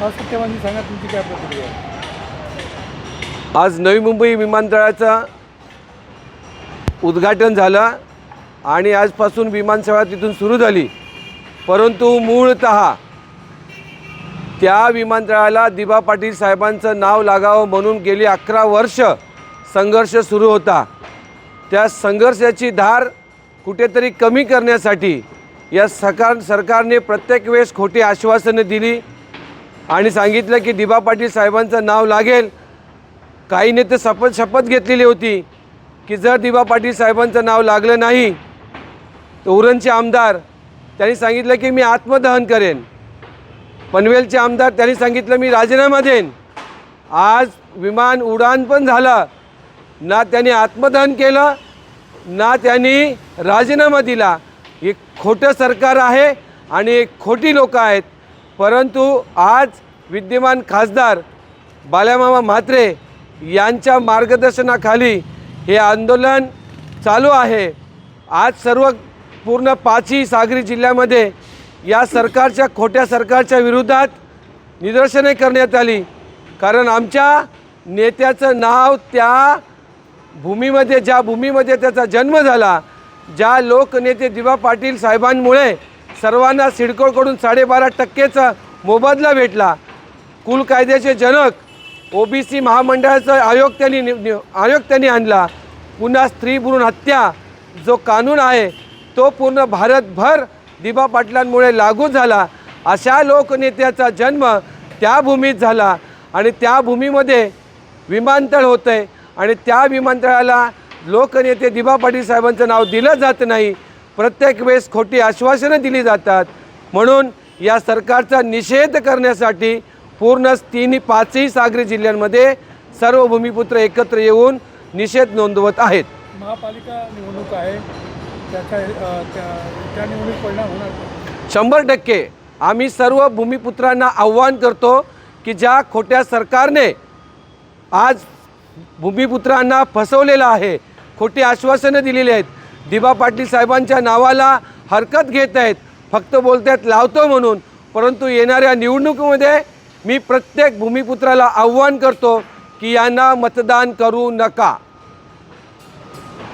सत्यवादी सांगा तुमची काय प्रतिक्रिया आहे? आज नवी मुंबई विमानतळाचं उद्घाटन झालं आणि आजपासून विमानसेवा तिथून सुरू झाली. परंतु मूळत त्या विमानतळाला दिबा पाटील साहेबांचं नाव लागावं म्हणून गेली अकरा वर्ष संघर्ष सुरू होता. त्या संघर्षाची धार कुठेतरी कमी करण्यासाठी या सरकार सरकारने प्रत्येक वेळेस खोटी आश्वासनं दिली. आणि सांगितलं की दिबा पाटील साहेबांचं नाव लागेल. काही नेते शपथ शपथ घेतलेली होती की जर दिबा पाटील साहेबांचं नाव लागलं नाही तर उरणचे आमदार त्यांनी सांगितलं की मी आत्मदहन करेन. पनवेलचे आमदार त्यांनी सांगितलं मी राजीनामा देईन. आज विमान उडान पण झालं. ना त्यांनी आत्मदहन केलं ना त्यांनी राजीनामा दिला. एक खोटं सरकार आहे आणि एक खोटी लोकं आहेत. परंतु आज विद्यमान खासदार बाल्यामामा म्हात्रे यांच्या मार्गदर्शनाखाली हे आंदोलन चालू आहे. आज सर्व पूर्ण पाचही सागरी जिल्ह्यामध्ये या सरकारच्या खोट्या सरकारच्या विरोधात निदर्शने करण्यात आली. कारण आमच्या नेत्याचं नाव त्या भूमीमध्ये ज्या भूमीमध्ये त्याचा जन्म झाला ज्या लोकनेते दिवा पाटील साहेबांमुळे सर्वांना सिडकोकडून साडेबारा टक्केचा मोबदला भेटला. कुल कायद्याचे जनक ओबीसी महामंडळाचा आयोग त्यांनी नि- आयोग त्यांनी आणला. पुन्हा स्त्री भ्रूण हत्या जो कानून आहे तो पूर्ण भारतभर दिबा पाटलांमुळे लागू झाला. अशा लोकनेत्याचा जन्म त्या भूमीत झाला आणि त्या भूमीमध्ये विमानतळ होतं आहे आणि त्या विमानतळाला लोकनेते दिबा पाटील साहेबांचं नाव दिलं जात नाही. प्रत्येक वेळेस खोटी आश्वासनं दिली जातात. म्हणून या सरकारचा निषेध करण्यासाठी पूर्ण तिन्ही पाचही सागरी जिल्ह्यांमध्ये सर्व भूमिपुत्र एकत्र येऊन निषेध नोंदवत आहेत. महापालिका निवडणूक आहे. त्या निवडणूक परिणाम होणार? शंभर टक्के. आम्ही सर्व भूमिपुत्रांना आव्हान करतो की ज्या खोट्या सरकारने आज भूमिपुत्रांना फसवलेलं आहे खोटी आश्वासनं दिलेली आहेत दिबा पाटील साहेबांच्या नावाला हरकत घेत आहेत. फक्त बोलतात लावतो म्हणून. परंतु येणाऱ्या निवडणुकीमध्ये मी प्रत्येक भूमिपुत्राला आव्हान करतो की यांना मतदान करू नका.